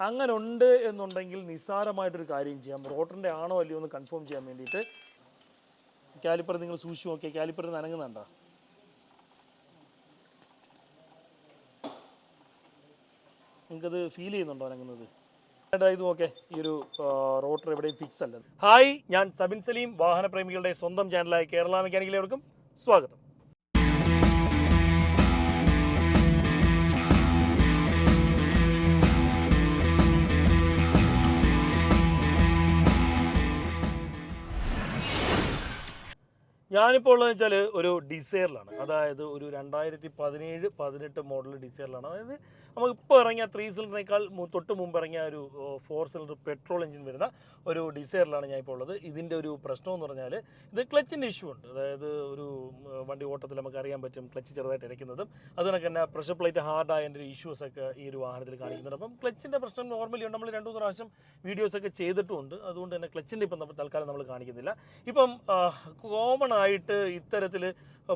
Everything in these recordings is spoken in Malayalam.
അങ്ങനെ ഉണ്ട് എന്നുണ്ടെങ്കിൽ നിസ്സാരമായിട്ടൊരു കാര്യം ചെയ്യാം. റോട്ടറിന്റെ ആണോ അല്ലയോ എന്ന് കൺഫേം ചെയ്യാൻ വേണ്ടിയിട്ട് കാലിപ്പർ നിങ്ങൾ സൂക്ഷിച്ച് നോക്കിയാൽ കാലിപ്പർ നനങ്ങുന്നുണ്ടോ? നിങ്ങൾക്കത് ഫീൽ ചെയ്യുന്നുണ്ടോ അനങ്ങുന്നത് ഇത് നോക്കേ ഈ ഒരു റോട്ടർ എവിടെയും ഫിക്സ് അല്ല. ഹായ് ഞാൻ സബിൻ സലീം വാഹന പ്രേമികളുടെ സ്വന്തം ചാനലായ കേരള മെക്കാനിക്കലേവർക്കും സ്വാഗതം. ഞാനിപ്പോൾ ഉള്ളതെന്ന് വെച്ചാൽ ഒരു ഡിസൈറിലാണ്. അതായത് ഒരു രണ്ടായിരത്തി പതിനേഴ് പതിനെട്ട് മോഡൽ ഡിസൈറിലാണ്. അതായത് നമുക്ക് ഇപ്പോൾ ഇറങ്ങിയ ത്രീ സിലിണ്ടറിനേക്കാൾ തൊട്ട് മുമ്പ് ഇറങ്ങിയ ഒരു ഫോർ സിലിണ്ടർ പെട്രോൾ എഞ്ചിൻ വരുന്ന ഒരു ഡിസൈറിലാണ് ഞാൻ ഇപ്പോൾ ഉള്ളത്. ഇതിന്റെ ഒരു പ്രശ്നം എന്ന് പറഞ്ഞാൽ ഇത് ക്ലച്ചിന്റെ ഇഷ്യൂ ഉണ്ട്. അതായത് ഒരു വണ്ടി ഓട്ടത്തിൽ നമുക്ക് അറിയാൻ പറ്റും ക്ലച്ച് ചെറുതായിട്ട് ഇരയ്ക്കുന്നതും. അതുകൊണ്ടൊക്കെ തന്നെ പ്രഷർ പ്ലേറ്റ് ഹാർഡായതിന്റെ ഒരു ഇഷ്യൂസ് ഒക്കെ ഈ ഒരു വാഹനത്തിൽ കാണിക്കുന്നുണ്ട്. അപ്പം ക്ലച്ചിന്റെ പ്രശ്നം നോർമലി ഉണ്ട്. നമ്മൾ രണ്ടു മൂന്ന് പ്രാവശ്യം വീഡിയോസൊക്കെ ചെയ്തിട്ടുമുണ്ട്. അതുകൊണ്ട് തന്നെ ക്ലച്ചിന്റെ ഇപ്പം നമ്മൾ തൽക്കാലം നമ്മൾ കാണിക്കുന്നില്ല. ഇപ്പം കോമൺ ആയിട്ട് ഇത്തരത്തിൽ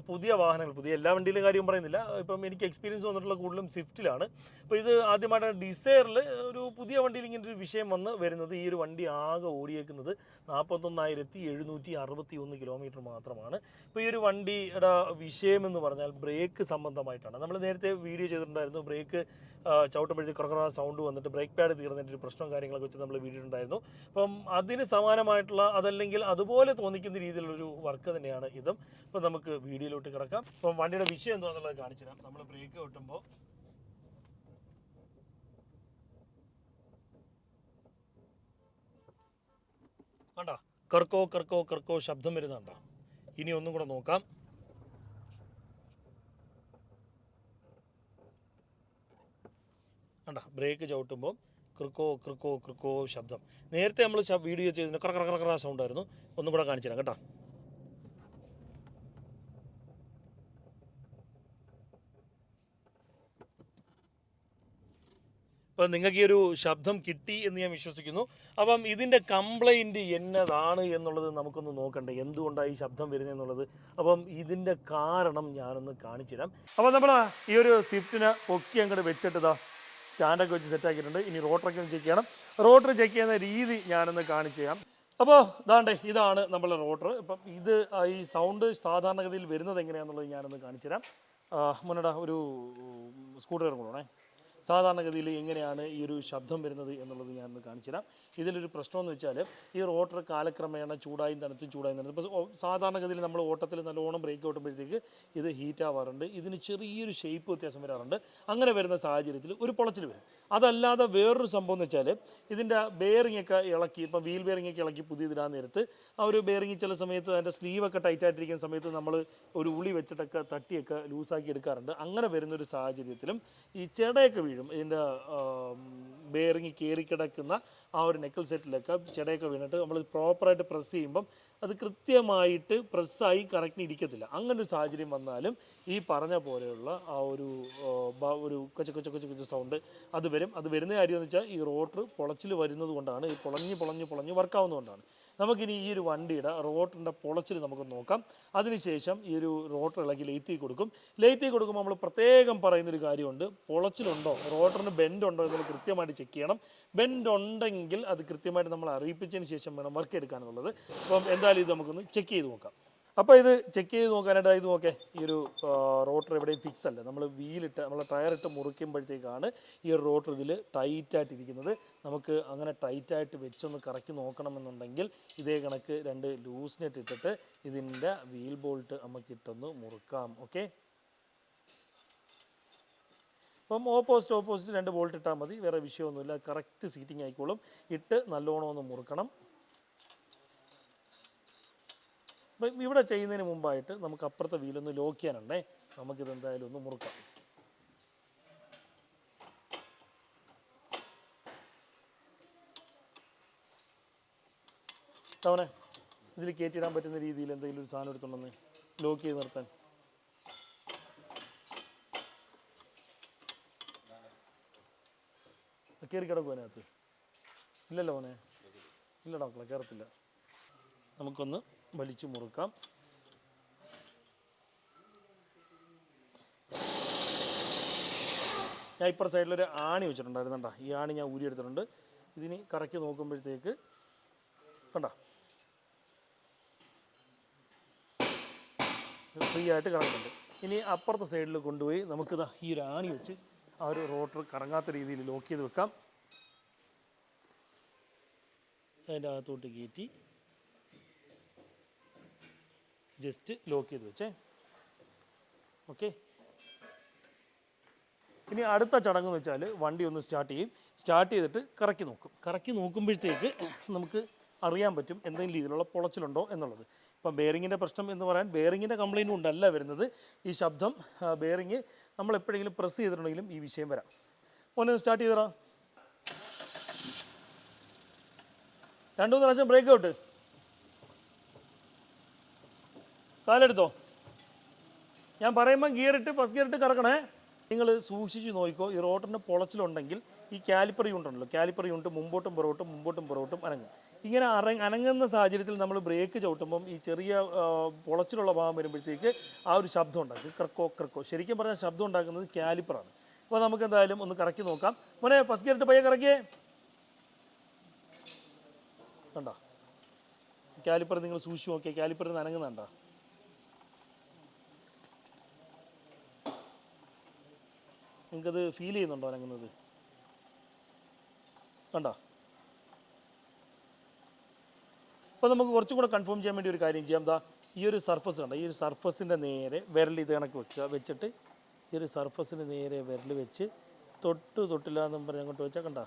പുതിയ വാഹനങ്ങൾ പുതിയ എല്ലാ വണ്ടിയിലും കാര്യം പറയുന്നില്ല. ഇപ്പം എനിക്ക് എക്സ്പീരിയൻസ് വന്നിട്ടുള്ള കൂടുതലും സ്വിഫ്റ്റിലാണ്. അപ്പോൾ ഇത് ആദ്യമായിട്ടാണ് ഡിസൈറിൽ ഒരു പുതിയ വണ്ടിയിൽ ഇങ്ങനെ ഒരു വിഷയം വന്ന് വരുന്നത്. ഈ ഒരു വണ്ടി ആകെ ഓടിയേക്കുന്നത് നാൽപ്പത്തൊന്നായിരത്തി എഴുന്നൂറ്റി അറുപത്തി ഒന്ന് കിലോമീറ്റർ മാത്രമാണ്. ഇപ്പോൾ ഈ ഒരു വണ്ടിയുടെ വിഷയം എന്ന് പറഞ്ഞാൽ ബ്രേക്ക് സംബന്ധമായിട്ടാണ്. നമ്മൾ നേരത്തെ വീഡിയോ ചെയ്തിട്ടുണ്ടായിരുന്നു ബ്രേക്ക് ചവിട്ടുമ്പോഴത്തേക്ക് കുറക്കുന്ന സൗണ്ട് വന്നിട്ട് ബ്രേക്ക് പാഡ് തീർന്നിട്ട് ഒരു പ്രശ്നവും കാര്യങ്ങളൊക്കെ വെച്ച് നമ്മൾ വീഡിയോ ഉണ്ടായിരുന്നു അപ്പം അതിന് സമാനമായിട്ടുള്ള അതല്ലെങ്കിൽ അതുപോലെ തോന്നിക്കുന്ന രീതിയിലുള്ളൊരു വർക്ക് തന്നെയാണ് ഇതും. ഇപ്പം നമുക്ക് വീഡിയോയിലോട്ട് കിടക്കാം. അപ്പം വണ്ടിയുടെ വിഷയം എന്താണെന്നുള്ളത് കാണിച്ചു തരാം. നമ്മൾ ബ്രേക്ക് കിട്ടുമ്പോൾ കണ്ടോ? കർക്കോ കർക്കോ കർക്കോ ശബ്ദം വരുന്നുണ്ടോ? ഇനി ഒന്നും കൂടെ നോക്കാം. കണ്ട? ബ്രേക്ക് ചവിട്ടുമ്പോൾ ക്രിക്കോ ക്രിക്കോ ക്രിക്കോ ശബ്ദം. നേരത്തെ നമ്മൾ വീഡിയോ ചെയ്തിരുന്നു കറ കറ കറ കറ സൗണ്ട് ആയിരുന്നു. ഒന്നും കൂടെ കാണിച്ചു തരാം. കേട്ടോ അപ്പം നിങ്ങൾക്ക് ഈ ഒരു ശബ്ദം കിട്ടി എന്ന് ഞാൻ വിശ്വസിക്കുന്നു. അപ്പം ഇതിന്റെ കംപ്ലൈന്റ് എന്നതാണ് എന്നുള്ളത് നമുക്കൊന്ന് നോക്കണ്ടേ. എന്തുകൊണ്ടാണ് ഈ ശബ്ദം വരുന്നത് എന്നുള്ളത്? അപ്പം ഇതിന്റെ കാരണം ഞാനൊന്ന് കാണിച്ചു തരാം. അപ്പം നമ്മൾ ഈ ഒരു സ്വിഫ്റ്റിനെ പൊക്കി അങ്ങോട്ട് വെച്ചിട്ട് ഇതാ സ്റ്റാൻഡൊക്കെ വെച്ച് സെറ്റാക്കിയിട്ടുണ്ട് ഇനി റോട്ടറൊക്കെ ഒന്ന് ചെക്ക് ചെയ്യണം. റോട്ടർ ചെക്ക് ചെയ്യുന്ന രീതി ഞാനൊന്ന് കാണിച്ചു തരാം. അപ്പോൾ ഇതാണ്ടേ ഇതാണ് നമ്മളെ റോട്ടർ ഇപ്പം ഇത് ഈ സൗണ്ട് സാധാരണഗതിയിൽ വരുന്നത് എങ്ങനെയാണെന്നുള്ളത് ഞാനൊന്ന് കാണിച്ചു തരാം. മുന്നട ഒരു സ്കൂട്ടർ കൊണ്ടുപോകണേ സാധാരണഗതിയിൽ എങ്ങനെയാണ് ഈ ഒരു ശബ്ദം വരുന്നത് എന്നുള്ളത് ഞാനൊന്ന് കാണിച്ചു തരാം ഇതിലൊരു പ്രശ്നമെന്ന് വെച്ചാൽ ഈ റോട്ടർ കാലക്രമേണ ചൂടായും തണുത്തും ചൂടായും തണുത്തും. ഇപ്പോൾ സാധാരണഗതിയിൽ നമ്മൾ ഓട്ടത്തിൽ നല്ലോണം ബ്രേക്ക് ഓട്ടുമ്പോഴത്തേക്ക് ഇത് ഹീറ്റാവാറുണ്ട് ഇതിന് ചെറിയൊരു ഷേപ്പ് വ്യത്യാസം വരാറുണ്ട്. അങ്ങനെ വരുന്ന സാഹചര്യത്തിൽ ഒരു പൊളച്ചിൽ വരും. അതല്ലാതെ വേറൊരു സംഭവം എന്ന് വെച്ചാൽ ഇതിന്റെ ബെയറിംഗ് ഒക്കെ ഇളക്കി ഇപ്പം വീൽ ബെയറിംഗ് ഒക്കെ ഇളക്കി പുതിയതിടാൻ നേരത്ത് ആ ഒരു ബെയറിംഗ് ചില സമയത്ത് അതിന്റെ സ്ലീവൊക്കെ ടൈറ്റായിട്ടിരിക്കുന്ന സമയത്ത് നമ്മൾ ഒരു ഉളി വെച്ചിട്ടൊക്കെ തട്ടിയൊക്കെ ലൂസാക്കി എടുക്കാറുണ്ട്. അങ്ങനെ വരുന്നൊരു സാഹചര്യത്തിലും ഈ ചെടയൊക്കെ വീഴും. ഇതിന്റെ ബെയറിങ് കയറി കിടക്കുന്ന ആ ഒരു നെക്കിൾ സെറ്റിലൊക്കെ ചെടയൊക്കെ വീണിട്ട് നമ്മൾ പ്രോപ്പറായിട്ട് പ്രസ് ചെയ്യുമ്പം അത് കൃത്യമായിട്ട് പ്രസ്സായി കറക്റ്റ് ഇരിക്കത്തില്ല അങ്ങനൊരു സാഹചര്യം വന്നാലും ഈ പറഞ്ഞ പോലെയുള്ള ആ ഒരു ഒരു കൊച്ച കൊച്ച കൊച്ച കൊച്ച സൗണ്ട് അത് വരും. അത് വരുന്ന കാര്യം എന്ന് വെച്ചാൽ ഈ റോട്ടർ പൊളച്ചിൽ വരുന്നത് കൊണ്ടാണ്. ഈ പൊളഞ്ഞ് പൊളഞ്ഞ് പൊളഞ്ഞ് വർക്കാവുന്നതുകൊണ്ടാണ് നമുക്കിനി ഈ ഒരു വണ്ടിയുടെ റോട്ടറിന്റെ പൊളച്ചിൽ നമുക്ക് നോക്കാം. അതിനുശേഷം ഈ ഒരു റോട്ടർ ഇളക്കി ലെയ്ത്തി കൊടുക്കും. ലെയ്ത്തി കൊടുക്കുമ്പോൾ നമ്മൾ പ്രത്യേകം പറയുന്നൊരു കാര്യമുണ്ട്. പൊളച്ചിലുണ്ടോ? റോട്ടറിന് ബെൻഡ് ഉണ്ടോ എന്നുള്ളത് കൃത്യമായിട്ട് ചെക്ക് ചെയ്യണം. ബെൻഡ് ഉണ്ടെങ്കിൽ അത് കൃത്യമായിട്ട് നമ്മൾ അറിയിപ്പിച്ചതിന് ശേഷം വേണം വർക്ക് എടുക്കാനുള്ളത്. അപ്പം എന്തായാലും ഇത് നമുക്കൊന്ന് ചെക്ക് ചെയ്ത് നോക്കാം. അപ്പോൾ ഇത് ചെക്ക് ചെയ്ത് നോക്കാനായിട്ട് ഇത് നോക്കേ ഈ ഒരു റോട്ടർ എവിടെയും ഫിക്സ് അല്ല. നമ്മൾ വീലിട്ട് നമ്മൾ ടയറിട്ട് മുറിക്കുമ്പോഴത്തേക്കാണ് ഈ ഒരു റോട്ടർ ഇതിൽ ടൈറ്റായിട്ട് ഇരിക്കുന്നത്. നമുക്ക് അങ്ങനെ ടൈറ്റായിട്ട് വെച്ചൊന്ന് കറക്കി നോക്കണമെന്നുണ്ടെങ്കിൽ ഇതേ കണക്ക് രണ്ട് ലൂസ് നെറ്റ് ഇട്ടിട്ട് ഇതിന്റെ വീൽ ബോൾട്ട് നമുക്ക് ഇട്ടൊന്ന് മുറുക്കാം ഓക്കെ അപ്പം ഓപ്പോസിറ്റ് ഓപ്പോസിറ്റ് രണ്ട് ബോൾട്ട് ഇട്ടാൽ മതി. വേറെ വിഷയമൊന്നുമില്ല. കറക്റ്റ് സീറ്റിംഗ് ആയിക്കോളും. ഇട്ട് നല്ലോണം ഒന്ന് മുറുക്കണം. അപ്പം ഇവിടെ ചെയ്യുന്നതിന് മുമ്പായിട്ട് നമുക്ക് അപ്പുറത്തെ വീലൊന്ന് ലോക്ക് ചെയ്യാനുണ്ടേ. നമുക്കിത് എന്തായാലും ഒന്ന് മുറുക്കാം. തവണ ഇതിൽ കയറ്റിയിടാൻ പറ്റുന്ന രീതിയിൽ എന്തെങ്കിലും ഒരു സാധനം എടുത്തുണ്ടെന്ന് ലോക്ക് ചെയ്ത് നിർത്താൻ. കയറി കിടക്കും അതിനകത്ത്? ഇല്ലല്ലോ മോനെ. ഇല്ലടാ മക്കളെ കയറത്തില്ല നമുക്കൊന്ന് വലിച്ചു മുറുക്കാം. ഞാൻ ഇപ്പുറ സൈഡിലൊരു ആണി വെച്ചിട്ടുണ്ടായിരുന്നുണ്ടാ ഈ ആണി ഞാൻ ഊരിയെടുത്തിട്ടുണ്ട് ഇതിന് കറക്കി നോക്കുമ്പോഴത്തേക്ക് കണ്ട. ഫ്രീ ആയിട്ട് കറങ്ങുന്നുണ്ട്. ഇനി അപ്പുറത്തെ സൈഡിൽ കൊണ്ടുപോയി നമുക്കിതാ ഈ ഒരു ആണി വെച്ച് ആ ഒരു റോട്ടർ കറങ്ങാത്ത രീതിയിൽ ലോക്ക് ചെയ്ത് വെക്കാം. അതിന്റെ അകത്തോട്ട് കയറ്റി ജസ്റ്റ് ലോക്ക് ചെയ്ത് വെച്ചേ. ഓക്കെ ഇനി അടുത്ത ചടങ്ങ് എന്ന് വെച്ചാൽ വണ്ടി ഒന്ന് സ്റ്റാർട്ട് ചെയ്യും. സ്റ്റാർട്ട് ചെയ്തിട്ട് കറക്കി നോക്കും. കറക്കി നോക്കുമ്പോഴത്തേക്ക് നമുക്ക് അറിയാൻ പറ്റും എന്തെങ്കിലും രീതിയിലുള്ള പൊളച്ചിലുണ്ടോ എന്നുള്ളത്. ഇപ്പം ബെയറിങ്ങിന്റെ പ്രശ്നം എന്ന് പറയാൻ ബെയറിങ്ങിന്റെ കംപ്ലയിന്റ് കൊണ്ടല്ല വരുന്നത്. ഈ ശബ്ദം ബെയറിങ് നമ്മൾ എപ്പോഴെങ്കിലും പ്രസ് ചെയ്തിട്ടുണ്ടെങ്കിലും ഈ വിഷയം വരാം. ഒന്ന് സ്റ്റാർട്ട് ചെയ്തോ രണ്ടു മൂന്ന് പ്രാവശ്യം ബ്രേക്ക് ഔട്ട് കാലെടുത്തോ. ഞാൻ പറയുമ്പോൾ ഗിയർ ഇട്ട് ഫസ്റ്റ് ഗിയർ ഇട്ട് കറക്കണേ. നിങ്ങൾ സൂക്ഷിച്ച് നോക്കിക്കോ ഈ റോട്ടറിന്റെ പൊളച്ചിലുണ്ടെങ്കിൽ ഈ കാലിപ്പർ യൂണിറ്റ് ഉണ്ടല്ലോ കാലിപ്പർ യൂണിറ്റ് മുമ്പോട്ടും പുറകോട്ടും മുമ്പോട്ടും പുറകോട്ടും അനങ്ങും. ഇങ്ങനെ അറങ്ങ അനങ്ങുന്ന സാഹചര്യത്തിൽ നമ്മൾ ബ്രേക്ക് ചവിട്ടുമ്പം ഈ ചെറിയ പൊളച്ചിലുള്ള ഭാഗം വരുമ്പോഴത്തേക്ക് ആ ഒരു ശബ്ദം ഉണ്ടാക്കും. ക്രക്കോ ക്രക്കോ. ശരിക്കും പറഞ്ഞാൽ ശബ്ദം ഉണ്ടാക്കുന്നത് കാലിപ്പറാണ്. അപ്പോൾ നമുക്ക് എന്തായാലും ഒന്ന് കറക്കി നോക്കാം. മോനെ ഫസ്റ്റ് ഗിയർ ഇട്ട് പയ്യെ കറക്കിയേ. കണ്ടോ? കാലിപ്പർ നിങ്ങൾ സൂക്ഷിച്ച് നോക്കിയാൽ കാലിപ്പറിന് അനങ്ങുന്നുണ്ടോ? നിങ്ങൾക്കത് ഫീൽ ചെയ്യുന്നുണ്ടോ അനങ്ങുന്നത്? കണ്ടോ? അപ്പോൾ നമുക്ക് കുറച്ചും കൂടെ കൺഫേം ചെയ്യാൻ വേണ്ടി ഒരു കാര്യം ചെയ്യാം. എന്താ ഈ ഒരു സർഫസ് കണ്ട? ഈ ഒരു സർഫസിന്റെ നേരെ വിരൽ ഇത് കണക്ക് വെക്കുക. വെച്ചിട്ട് ഈ ഒരു സർഫസിന് നേരെ വിരൽ വെച്ച് തൊട്ട് തൊട്ടില്ല എന്നും പറഞ്ഞ് അങ്ങോട്ട് വെച്ചാൽ കണ്ടോ?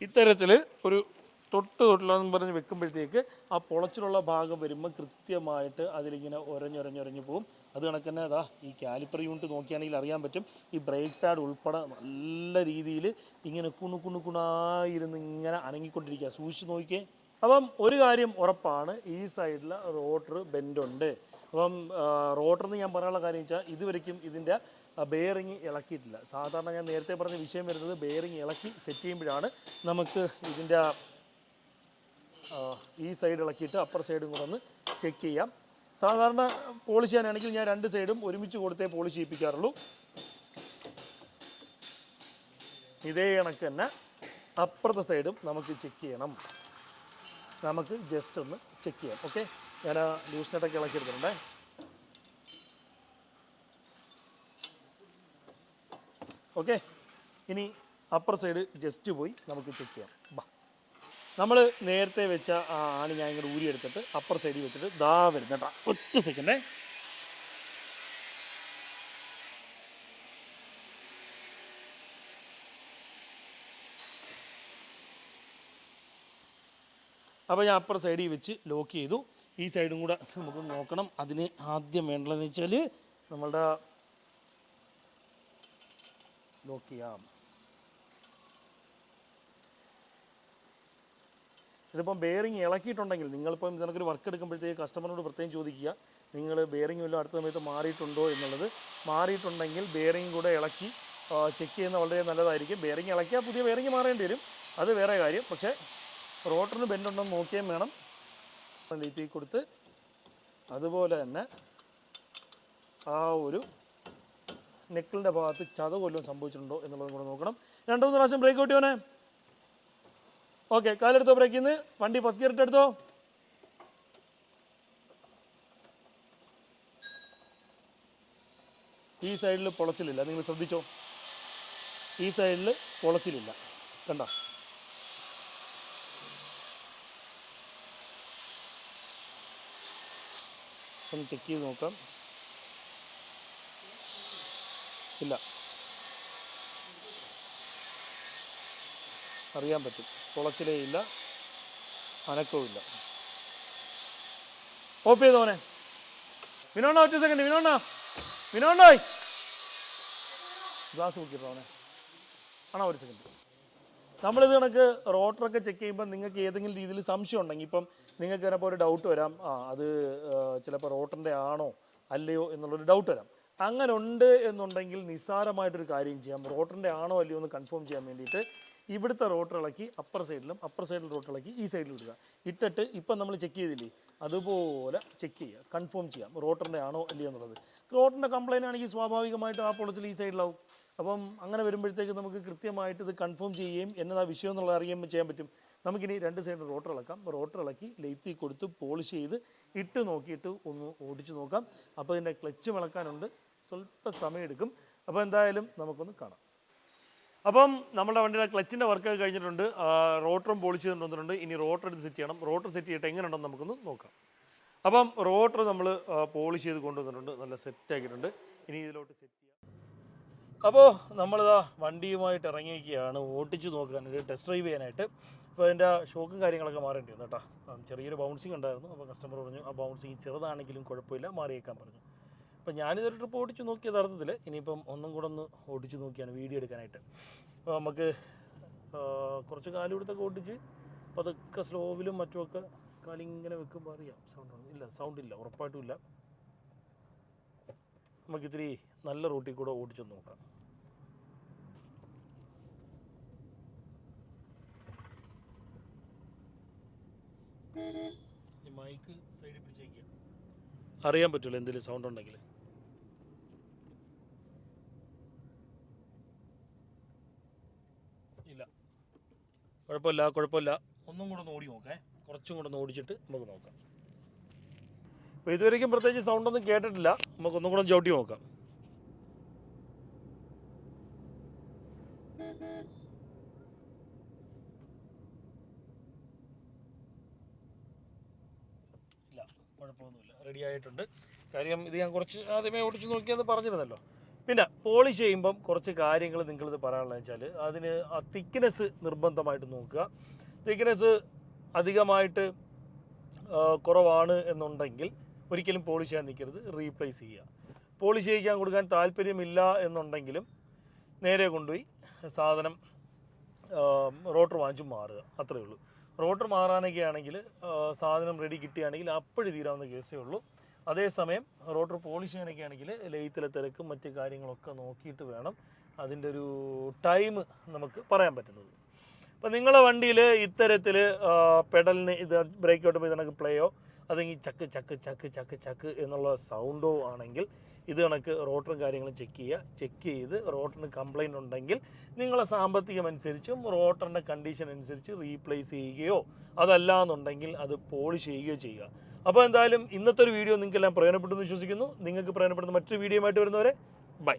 ഇത്തരത്തിൽ ഒരു തൊട്ട് തൊട്ടില്ലെന്ന് പറഞ്ഞ് വെക്കുമ്പോഴത്തേക്ക് ആ പൊളച്ചിലുള്ള ഭാഗം വരുമ്പോൾ കൃത്യമായിട്ട് അതിലിങ്ങനെ ഒരഞ്ഞൊരഞ്ഞൊരഞ്ഞു പോകും അത് കണക്ക് തന്നെ അതാ ഈ കാലിപ്പർ യൂണിറ്റ് നോക്കിയാണെങ്കിൽ അറിയാൻ പറ്റും. ഈ ബ്രേക്ക് പാഡ് ഉൾപ്പെടെ നല്ല രീതിയിൽ ഇങ്ങനെ കുണു കുണു കുണായിരുന്ന് ഇങ്ങനെ അനങ്ങിക്കൊണ്ടിരിക്കുക. സൂക്ഷിച്ച് നോക്കിയേ. അപ്പം ഒരു കാര്യം ഉറപ്പാണ് ഈ സൈഡിൽ റോട്ടർ ബെൻഡുണ്ട് അപ്പം റോട്ടർ ഞാൻ പറയാനുള്ള കാര്യം വെച്ചാൽ ഇതുവരെയ്ക്കും ഇതിന്റെ ബെയറിങ് ഇളക്കിയിട്ടില്ല. സാധാരണ ഞാൻ നേരത്തെ പറഞ്ഞ വിഷയം വരുന്നത് ബെയറിങ് ഇളക്കി സെറ്റ് ചെയ്യുമ്പോഴാണ് നമുക്ക് ഇതിന്റെ ഈ സൈഡ് ഇളക്കിയിട്ട് അപ്പർ സൈഡും കൂടെ ഒന്ന് ചെക്ക് ചെയ്യാം. സാധാരണ പോളിഷ് ചെയ്യാനാണെങ്കിൽ ഞാൻ രണ്ട് സൈഡും ഒരുമിച്ച് കൊടുത്തേ പോളിഷ് ചെയ്യിപ്പിക്കാറുള്ളൂ. ഇതേ കണക്ക് തന്നെ അപ്പുറത്തെ സൈഡും നമുക്ക് ചെക്ക് ചെയ്യണം. നമുക്ക് ജസ്റ്റ് ഒന്ന് ചെക്ക് ചെയ്യാം. ഓക്കെ ഞാൻ ലൂസ് നെറ്റൊക്കെ ഇളക്കി ഓക്കെ? ഇനി അപ്പർ സൈഡ് ജസ്റ്റ് പോയി നമുക്ക് ചെക്ക് ചെയ്യാം. ബാ. നമ്മൾ നേരത്തെ വെച്ച ആ ആണ് ഞാൻ ഇങ്ങോട്ട് ഊരിയെടുത്തിട്ട് അപ്പർ സൈഡിൽ വെച്ചിട്ട് ദാ വരുന്ന ഒറ്റ സെക്കൻഡേ അപ്പോൾ ഞാൻ അപ്പർ സൈഡിൽ വെച്ച് ലോക്ക് ചെയ്തു. ഈ സൈഡും കൂടെ നമുക്ക് നോക്കണം. അതിന് ആദ്യം വേണ്ടതെന്ന് വെച്ചാൽ നമ്മളുടെ ലോക്ക് ചെയ്യാം ഇതിപ്പം ബെയറിങ് ഇളക്കിയിട്ടുണ്ടെങ്കിൽ നിങ്ങളിപ്പം നിനക്കൊരു വർക്ക് എടുക്കുമ്പോഴത്തേക്ക് കസ്റ്റമറിനോട് പ്രത്യേകം ചോദിക്കുക നിങ്ങൾ ബെയറിംഗ് വല്ലതും അടുത്ത സമയത്ത് മാറിയിട്ടുണ്ടോ? എന്നുള്ളത്. മാറിയിട്ടുണ്ടെങ്കിൽ ബെയറിംഗ് കൂടെ ഇളക്കി ചെക്ക് ചെയ്യുന്ന വളരെ നല്ലതായിരിക്കും. ബെയറിംഗ് ഇളക്കിയാൽ പുതിയ ബെയറിംഗ് മാറേണ്ടി വരും. അത് വേറെ കാര്യം. പക്ഷേ റോട്ടറിന് ബെൻഡുണ്ടെന്ന് എന്ന് നോക്കിയാൽ വേണം. ലീറ്റി കൊടുത്ത് അതുപോലെ തന്നെ ആ ഒരു നെക്കിളിന്റെ ഭാഗത്ത് ചത കൊല്ലം സംഭവിച്ചിട്ടുണ്ടോ എന്നുള്ളതും കൂടെ നോക്കണം. രണ്ട് മൂന്ന് പ്രാവശ്യം ബ്രേക്ക് ഔട്ട് ചെയ്യണേ ഓക്കെ കാലെടുത്തോ ബ്രേക്കിൽ നിന്ന് വണ്ടി ഫസ്റ്റ് ഗിയർ എടുത്തോ. ഈ സൈഡിൽ പൊളച്ചിലില്ല. നിങ്ങൾ ശ്രദ്ധിച്ചോ? ഈ സൈഡിൽ പൊളച്ചിലില്ല. കണ്ട? ഒന്ന് ചെക്ക് ചെയ്ത് നോക്കാം. ഇല്ല. അറിയാൻ പറ്റും. ഇല്ല. അനക്കവും ഇല്ല. ഓഫ് ചെയ്തോ മോനെ? വിനോണ്ണ ഒറ്റ സെക്കൻഡ് വിനോണ്ണ വിനോണ്ണോയ് ഗ്ലാസ് കുടിക്കട്ടോ അവനെ ആണോ ഒരു സെക്കൻഡ് നമ്മളിത് കണക്ക് റോട്ടറൊക്കെ ചെക്ക് ചെയ്യുമ്പോൾ നിങ്ങൾക്ക് ഏതെങ്കിലും രീതിയിൽ സംശയം ഉണ്ടെങ്കിൽ ഇപ്പം നിങ്ങൾക്ക് ചിലപ്പോൾ ഒരു ഡൗട്ട് വരാം. ആ അത് ചിലപ്പോൾ റോട്ടറിന്റെ ആണോ അല്ലയോ എന്നുള്ളൊരു ഡൗട്ട് വരാം. അങ്ങനെ ഉണ്ട് എന്നുണ്ടെങ്കിൽ നിസ്സാരമായിട്ടൊരു കാര്യം ചെയ്യാം. റോട്ടറിന്റെ ആണോ അല്ലയോ എന്ന് കൺഫേം ചെയ്യാൻ വേണ്ടിയിട്ട് ഇവിടുത്തെ റോട്ടർ ഇളക്കി അപ്പർ സൈഡിലും അപ്പർ സൈഡിൽ റോട്ടർ ഇളക്കി ഈ സൈഡിൽ ഇടുക. ഇട്ടിട്ട് ഇപ്പം നമ്മൾ ചെക്ക് ചെയ്തില്ലേ? അതുപോലെ ചെക്ക് ചെയ്യുക. കൺഫേം ചെയ്യാം റോട്ടറിന്റെ ആണോ അല്ലയോ എന്നുള്ളത്. റോട്ടറിന്റെ കംപ്ലയിന്റ് ആണെങ്കിൽ സ്വാഭാവികമായിട്ട് ആ പൊളത്തിൽ ഈ സൈഡിലാവും അപ്പം അങ്ങനെ വരുമ്പോഴത്തേക്ക് നമുക്ക് കൃത്യമായിട്ട് ഇത് കൺഫേം ചെയ്യുകയും എന്നതാ വിഷയം എന്നുള്ളത് അറിയുകയും ചെയ്യാൻ പറ്റും. നമുക്കിനി രണ്ട് സൈഡിൽ റോട്ടർ ഇളക്കാം. റോട്ടർ ഇളക്കി ലൈത്തി കൊടുത്ത് പോളിഷ് ചെയ്ത് ഇട്ട് നോക്കിയിട്ട് ഒന്ന് ഓടിച്ച് നോക്കാം. അപ്പോൾ ഇതിന്റെ ക്ലച്ച് ഇളക്കാനുണ്ട് സ്വല്പ സമയമെടുക്കും. അപ്പോൾ എന്തായാലും നമുക്കൊന്ന് കാണാം. അപ്പം നമ്മുടെ വണ്ടിയുടെ ക്ലച്ചിന്റെ വർക്ക് കഴിഞ്ഞിട്ടുണ്ട്. റോട്ടറും പോളിഷ് ചെയ്തിട്ടുണ്ട് ഇനി റോട്ടർ എടുത്ത് സെറ്റ് ചെയ്യണം. റോട്ടർ സെറ്റ് ചെയ്തിട്ട് എങ്ങനെയുണ്ടെന്ന് നമുക്കൊന്ന് നോക്കാം. അപ്പം റോട്ടർ നമ്മൾ പോളിഷ് ചെയ്ത് കൊണ്ടുവന്നിട്ടുണ്ട് നല്ല സെറ്റ് ആക്കിയിട്ടുണ്ട്. ഇനി ഇതിലോട്ട് സെറ്റ് ചെയ്യാം. അപ്പോൾ നമ്മളിതാ വണ്ടിയുമായിട്ട് ഇറങ്ങിയിരിക്കുകയാണ്. ഓട്ടിച്ച് ഒരു ടെസ്റ്റ് ഡ്രൈവ് ചെയ്യാനായിട്ട്. അപ്പോൾ അതിന്റെ ഷോക്കും കാര്യങ്ങളൊക്കെ മാറേണ്ടി വന്നു കേട്ടോ. ചെറിയൊരു ബൗൺസിങ് ഉണ്ടായിരുന്നു. അപ്പോൾ കസ്റ്റമർ പറഞ്ഞു ആ ബൗൺസിങ് ചെറുതാണെങ്കിലും കുഴപ്പമില്ല. മാറിയേക്കാൻ പറഞ്ഞു. അപ്പോൾ ഞാനിതൊരു ട്രിപ്പ് ഓടിച്ച് നോക്കി യഥാർത്ഥത്തിൽ ഇനിയിപ്പം ഒന്നും കൂടെ ഒന്ന് ഓടിച്ച് നോക്കിയാണ് വീഡിയോ എടുക്കാനായിട്ട്. അപ്പോൾ നമുക്ക് കുറച്ച് കാലം ഇവിടുത്തൊക്കെ ഓടിച്ച് അപ്പോൾ അതൊക്കെ സ്ലോവിലും മറ്റുമൊക്കെ കാലിങ്ങനെ വെക്കുമ്പോൾ അറിയാം. സൗണ്ട് ഇല്ല സൗണ്ട് ഇല്ല ഉറപ്പായിട്ടും ഇല്ല. നമുക്ക് ഇത്തിരി നല്ല റൂട്ടിൽ കൂടെ ഓടിച്ചു നോക്കാം. മൈക്ക് സൈഡിൽ പിടിച്ചേക്കുക അറിയാൻ പറ്റുമല്ലോ എന്തെങ്കിലും സൗണ്ട് ഉണ്ടെങ്കിൽ കുഴപ്പമില്ല കുഴപ്പമില്ല. ഒന്നും കൂടെ ഒന്ന് ഓടി നോക്കേ. കുറച്ചും കൂടെ ഒന്ന് ഓടിച്ചിട്ട് നമുക്ക് നോക്കാം. അപ്പോൾ ഇതുവരേക്കും പ്രത്യേകിച്ച് സൗണ്ടൊന്നും കേട്ടിട്ടില്ല. നമുക്കൊന്നും കൂടെ ഒന്ന് ചവിട്ടി നോക്കാം. ഇല്ല കുഴപ്പമൊന്നുമില്ല. റെഡി ആയിട്ടുണ്ട്. കാര്യം ഇത് ഞാൻ കുറച്ച് ആദ്യമേ ഓടിച്ചു നോക്കിയെന്ന് പറഞ്ഞിരുന്നല്ലോ. പിന്നെ പോളിഷ് ചെയ്യുമ്പം കുറച്ച് കാര്യങ്ങൾ നിങ്ങളിത് പറയാനുള്ളത് വെച്ചാൽ അതിന് ആ തിക്നെസ് നിർബന്ധമായിട്ട് നോക്കുക. തിക്നെസ് അധികമായിട്ട് കുറവാണ് എന്നുണ്ടെങ്കിൽ ഒരിക്കലും പോളിഷ് ചെയ്യാൻ നിൽക്കരുത്. റീപ്ലേസ് ചെയ്യുക. പോളിഷ് ചെയ്യിക്കാൻ കൊടുക്കാൻ താല്പര്യമില്ല എന്നുണ്ടെങ്കിലും നേരെ കൊണ്ടുപോയി സാധനം റോട്ടർ വാങ്ങിച്ചു മാറുക. അത്രയേ ഉള്ളൂ. റോട്ടർ മാറാനൊക്കെ ആണെങ്കിൽ സാധനം റെഡി കിട്ടുകയാണെങ്കിൽ അപ്പോഴും തീരാവുന്ന കേസേ ഉള്ളൂ. അതേസമയം റോട്ടർ പോളിഷ് ചെയ്യാനൊക്കെ ആണെങ്കിൽ ലെയ്ത്തിലെ തിരക്കും മറ്റ് കാര്യങ്ങളൊക്കെ നോക്കിയിട്ട് വേണം അതിന്റെ ഒരു ടൈം നമുക്ക് പറയാൻ പറ്റുന്നത്. അപ്പം നിങ്ങളെ വണ്ടിയിൽ ഇത്തരത്തിൽ പെഡലിന് ഇത് ബ്രേക്ക് ഔട്ട് പോയി കണക്ക് പ്ലേയോ അല്ലെങ്കിൽ ചക്ക് ചക്ക് ചക്ക് ചക്ക് ചക്ക് എന്നുള്ള സൗണ്ടോ ആണെങ്കിൽ ഇത് കണക്ക് റോട്ടറും കാര്യങ്ങളും ചെക്ക് ചെയ്യുക. ചെക്ക് ചെയ്ത് റോട്ടറിന് കംപ്ലൈന്റ് ഉണ്ടെങ്കിൽ നിങ്ങളെ സാമ്പത്തികം അനുസരിച്ചും റോട്ടറിന്റെ കണ്ടീഷൻ അനുസരിച്ച് റീപ്ലേസ് ചെയ്യുകയോ അതല്ല എന്നുണ്ടെങ്കിൽ അത് പോളിഷ് ചെയ്യുകയോ ചെയ്യുക. അപ്പോൾ എന്തായാലും ഇന്നത്തെ ഒരു വീഡിയോ നിങ്ങൾക്കെല്ലാം പ്രയോജനപ്പെട്ടു എന്ന് വിശ്വസിക്കുന്നു. നിങ്ങൾക്ക് പ്രയോജനപ്പെടുന്ന മറ്റൊരു വീഡിയോ ആയിട്ട് വരുന്നവരെ ബൈ